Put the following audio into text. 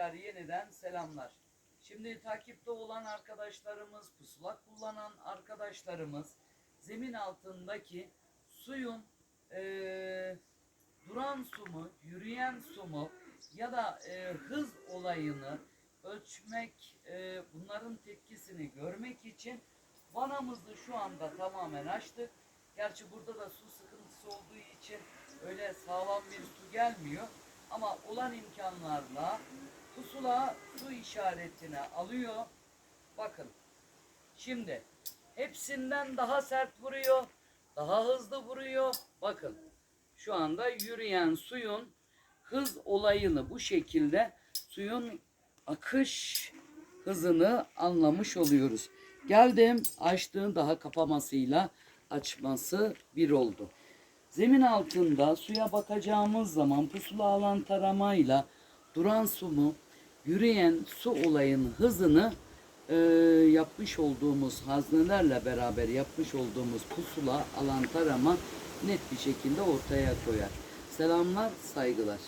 tekrar yeniden selamlar. Şimdi takipte olan arkadaşlarımız, pusula kullanan arkadaşlarımız zemin altındaki suyun eee, duran su mu, yürüyen su mu ya da eee, hız olayını ölçmek, eee, bunların tepkisini görmek için vanamızı şu anda tamamen açtık. Gerçi burada da su sıkıntısı olduğu için öyle sağlam bir su gelmiyor. Ama olan imkanlarla pusula su işaretini alıyor. Bakın. Şimdi hepsinden daha sert vuruyor. Daha hızlı vuruyor. Bakın. Şu anda yürüyen suyun hız olayını bu şekilde suyun akış hızını anlamış oluyoruz. Geldim açtığın daha kapamasıyla açması bir oldu. Zemin altında suya bakacağımız zaman pusula alan taramayla duran su mu, yürüyen su olayının hızını e, yapmış olduğumuz haznelerle beraber yapmış olduğumuz pusula alan tarama net bir şekilde ortaya koyar. Selamlar, saygılar.